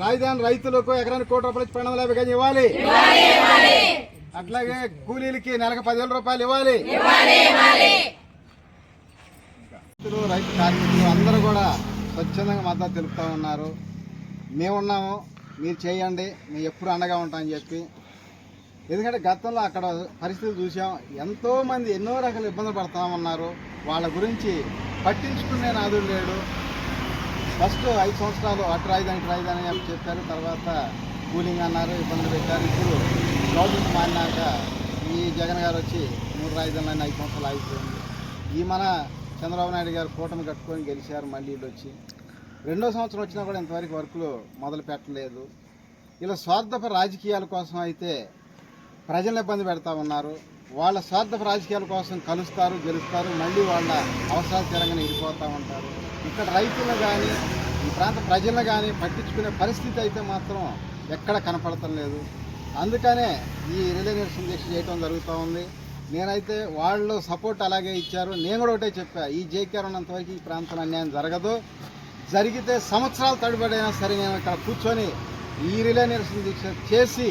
రాజధాని రైతులకు ఎకరానికి కోటి రూపాయలు ఇచ్చి పన్నెండు యాభై గజం ఇవ్వాలి అట్లాగే కూలీలకి నెలకు పదివేల రూపాయలు ఇవ్వాలి. రైతులు రైతు కార్మికులు అందరూ కూడా స్వచ్ఛందంగా మద్దతు తెలుపుతూ ఉన్నారు. మేమున్నాము మీరు చేయండి మేము ఎప్పుడు అండగా ఉంటామని చెప్పి. ఎందుకంటే గతంలో అక్కడ పరిస్థితులు చూసాం ఎంతో మంది ఎన్నో రకాల ఇబ్బందులు పడతా ఉన్నారు. వాళ్ళ గురించి పట్టించుకునే నాదుడు లేడు. ఫస్ట్ ఐదు సంవత్సరాలు అటు రాజధాని ఇటు రాజధాని అని చెప్పారు. తర్వాత కూలింగ్ అన్నారు ఇబ్బందులు పెట్టారు. ఇప్పుడు గవర్నమెంట్ మారినాక ఈ జగన్ గారు వచ్చి మూడు రాజధానులు ఐదు సంవత్సరాలు ఆగిపోయింది. ఈ మన చంద్రబాబు నాయుడు గారు కూటమి కట్టుకొని గెలిచారు మళ్ళీ వీళ్ళు వచ్చి. రెండో సంవత్సరం వచ్చినా కూడా ఇంతవరకు వర్కులు మొదలు పెట్టలేదు. ఇలా స్వార్థప రాజకీయాల కోసం అయితే ప్రజలను ఇబ్బంది పెడతా ఉన్నారు. వాళ్ళ స్వార్థప రాజకీయాల కోసం కలుస్తారు గెలుస్తారు. మళ్ళీ వాళ్ళ అవసరాలు తీరంగానే వెళ్ళిపోతూ ఉంటారు. ఇక్కడ రైతులను కానీ ఈ ప్రాంత ప్రజలను కానీ పట్టించుకునే పరిస్థితి అయితే మాత్రం ఎక్కడ కనపడటం లేదు. అందుకనే ఈ రిలే నిరసన దీక్ష చేయడం జరుగుతూ ఉంది. నేనైతే వాళ్ళు సపోర్ట్ అలాగే ఇచ్చారు. నేను కూడా ఒకటే చెప్పా ఈ జేకేఆర్ ఉన్నంతవరకు ఈ ప్రాంతంలో అన్యాయం జరగదు. జరిగితే సంవత్సరాలు తడిపడైనా సరే నేను ఇక్కడ కూర్చొని ఈ రిలే నిరసన దీక్ష చేసి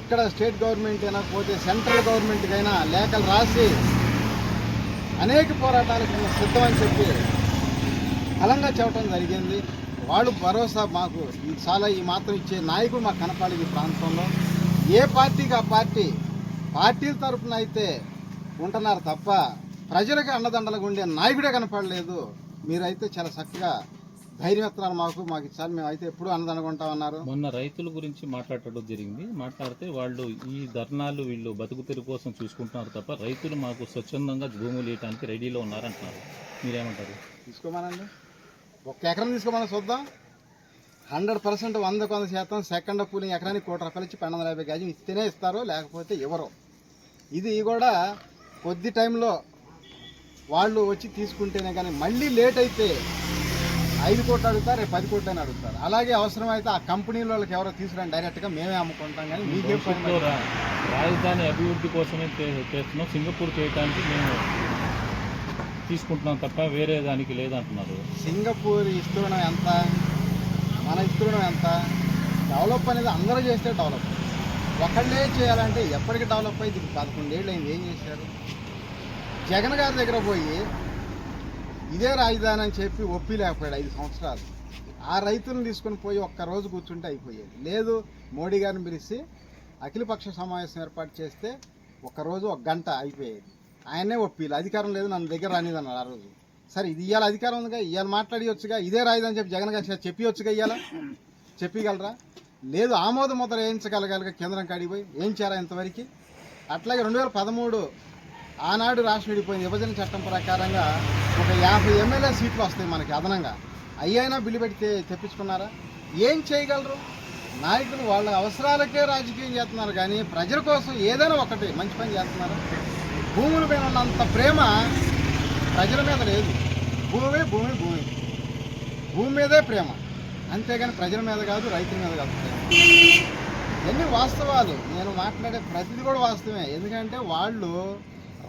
ఇక్కడ స్టేట్ గవర్నమెంట్ అయినా పోతే సెంట్రల్ గవర్నమెంట్కైనా లేఖలు రాసి అనేక పోరాటాలకు సిద్ధమని చెప్పి బలంగా చెప్పడం జరిగింది. వాళ్ళు భరోసా మాకు చాలా ఈ మాత్రం ఇచ్చే నాయకుడు మాకు కనపడలేదు ఈ ప్రాంతంలో. ఏ పార్టీకి ఆ పార్టీ? పార్టీల తరపున అయితే ఉంటున్నారు తప్ప ప్రజలకు అండదండలుగా ఉండే నాయకుడే కనపడలేదు. మీరైతే చాలా చక్కగా ధైర్యం ఇస్తున్నారు మాకు మాకు ఇచ్చారు. మేమైతే ఎప్పుడు అన్నదండగా ఉంటామన్నారు మొన్న రైతుల గురించి మాట్లాడటం జరిగింది. మాట్లాడితే వాళ్ళు ఈ ధర్నాలు వీళ్ళు బతుకు కోసం చూసుకుంటున్నారు తప్ప రైతులు మాకు స్వచ్ఛందంగా భూములు ఇవ్వడానికి రెడీలో ఉన్నారంటున్నారు. మీరేమంటారు? తీసుకోమనండి. ఒక్క ఎకరం తీసుకోమని చూద్దాం. హండ్రెడ్ పర్సెంట్ వందకు వంద శాతం సెకండ్ కూలింగ్ ఎకరానికి కోటి రూపాయలు ఇచ్చి పన్నెండు వందల యాభై గజం ఇస్తేనే ఇస్తారు లేకపోతే ఇవ్వరు. ఇది కూడా కొద్ది టైంలో వాళ్ళు వచ్చి తీసుకుంటేనే కానీ మళ్ళీ లేట్ అయితే ఐదు కోట్లు అడుగుతారు రేపు పది కోట్లు అని అడుగుతారు. అలాగే అవసరమైతే ఆ కంపెనీల వాళ్ళకి ఎవరో తీసుకురండి డైరెక్ట్గా మేమే అమ్ముకుంటాం కానీ మీకేం రాజధాని అభివృద్ధి కోసమే చేస్తున్నాం. సింగపూర్ చేయడానికి మేము తీసుకుంటున్నాం తప్ప వేరే దానికి లేదంటున్నారు. సింగపూర్ విస్తీర్ణం ఎంత? మన విస్తీర్ణం ఎంత? డెవలప్ అనేది అందరూ చేస్తే డెవలప్. ఒకళ్ళే చేయాలంటే ఎప్పటికి డెవలప్ అయింది పదకొండేళ్ళు అయింది ఏం చేశారు? జగన్ గారి దగ్గర పోయి ఇదే రాజధాని అని చెప్పి ఒప్పి లేకపోయాడు ఐదు సంవత్సరాలు. ఆ రైతులను తీసుకొని పోయి ఒక్క రోజు కూర్చుంటే అయిపోయేది. లేదు మోడీ గారిని పిలిచి అఖిలపక్ష సమావేశం ఏర్పాటు చేస్తే ఒకరోజు ఒక గంట అయిపోయేది. ఆయనే ఒప్పిలు అధికారం లేదు నన్ను దగ్గర రానిది ఆ రోజు. సరే ఇది ఇవాళ అధికారం ఉందిగా ఇవాళ మాట్లాడియొచ్చుగా ఇదే రాయిదని చెప్పి జగన్ గారు చెప్పియొచ్చుగా ఇవాళ చెప్పగలరా లేదు ఆమోద ముద్ర వేయించగలగలగా కేంద్రం కాడిపోయి ఏం చేయరా ఇంతవరకు? అట్లాగే రెండు వేల పదమూడు ఆనాడు రాష్ట్రం విడిపోయిన విభజన చట్టం ప్రకారంగా ఒక యాభై ఎమ్మెల్యే సీట్లు వస్తాయి మనకి అదనంగా. అయ్యైనా బిల్లు పెడితే తెప్పించుకున్నారా? ఏం చేయగలరు? నాయకులు వాళ్ళ అవసరాలకే రాజకీయం చేస్తున్నారు కానీ ప్రజల కోసం ఏదైనా ఒకటి మంచి పని చేస్తున్నారు? భూముల మీద ఉన్నంత ప్రేమ ప్రజల మీద లేదు. భూమి భూమి భూమి. భూమి మీదే ప్రేమ. అంతేగాని ప్రజల మీద కాదు రైతుల మీద కాదు ఇవన్నీ వాస్తవాలు? నేను మాట్లాడే ప్రతిదీ కూడా వాస్తవమే. ఎందుకంటే వాళ్ళు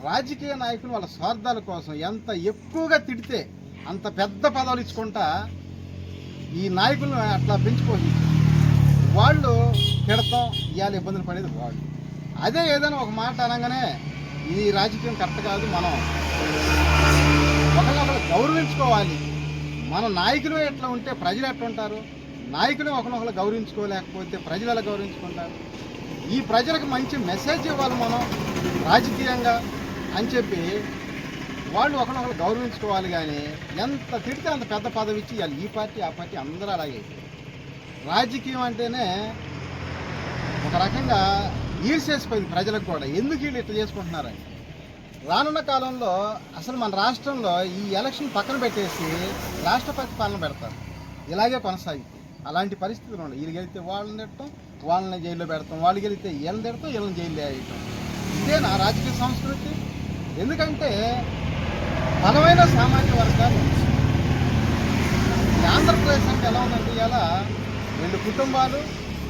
రాజకీయ నాయకులు వాళ్ళ స్వార్థాల కోసం ఎంత ఎక్కువగా తిడితే అంత పెద్ద పదవులు ఇచ్చుకుంటా ఈ నాయకులను అట్లా పెంచిపోయి వాళ్ళు తిడతాం ఇవాళ ఇబ్బందులు పడేది వాళ్ళు. అదే ఏదైనా ఒక మాట అనగానే ఈ రాజకీయం కరెక్ట్ కాదు మనం ఒకరినొకరు గౌరవించుకోవాలి. మన నాయకులు ఎట్లా ఉంటే ప్రజలు ఎట్లా ఉంటారు? నాయకులు ఒకరినొకరు గౌరవించుకోలేకపోతే ప్రజలు ఎలా గౌరవించుకుంటారు? ఈ ప్రజలకు మంచి మెసేజ్ ఇవ్వాలి మనం రాజకీయంగా అని చెప్పి వాళ్ళు ఒకరినొకరు గౌరవించుకోవాలి కానీ ఎంత తిడితే అంత పెద్ద పదవి ఇచ్చి ఈ పార్టీ ఆ పార్టీ అందరూ అలాగే. రాజకీయం అంటేనే ఒక రకంగా ఈర్చేసిపోయింది ప్రజలకు కూడా. ఎందుకు వీళ్ళు ఇట్లా చేసుకుంటున్నారని రానున్న కాలంలో అసలు మన రాష్ట్రంలో ఈ ఎలక్షన్ పక్కన పెట్టేసి రాష్ట్రపతి పాలన పెడతారు. ఇలాగే కొనసాగుతుంది. అలాంటి పరిస్థితులు ఉన్నాయి. వీళ్ళు గెలిస్తే వాళ్ళని తిట్టడం వాళ్ళని జైల్లో పెడతాం. వాళ్ళు గెలిస్తే వీళ్ళని తిడతాం వీళ్ళని జైల్లో వేయటం. ఇదే నా రాజకీయ సంస్కృతి. ఎందుకంటే బలమైన సామాజిక వర్గాలు ఆంధ్రప్రదేశ్ అంటే ఎలా ఉందంటే ఇలా రెండు కుటుంబాలు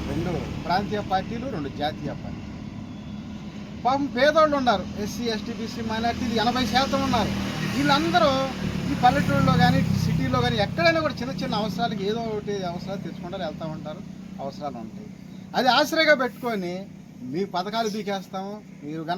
రెండు ప్రాంతీయ పార్టీలు రెండు జాతీయ పార్టీలు. పాపం పేదోళ్ళు ఉన్నారు. ఎస్సీ ఎస్టీ బీసీ మైనార్టీ ఎనభై శాతం ఉన్నారు. వీళ్ళందరూ ఈ పల్లెటూరులో కానీ సిటీలో కానీ ఎక్కడైనా కూడా చిన్న చిన్న అవసరాలకి ఏదో ఒకటి అవసరాలు తెచ్చుకుంటారు వెళ్తూ ఉంటారు అవసరాలు ఉంటాయి. అది ఆశ్రయగా పెట్టుకొని మీ పథకాలు బీకేస్తాము మీరు గన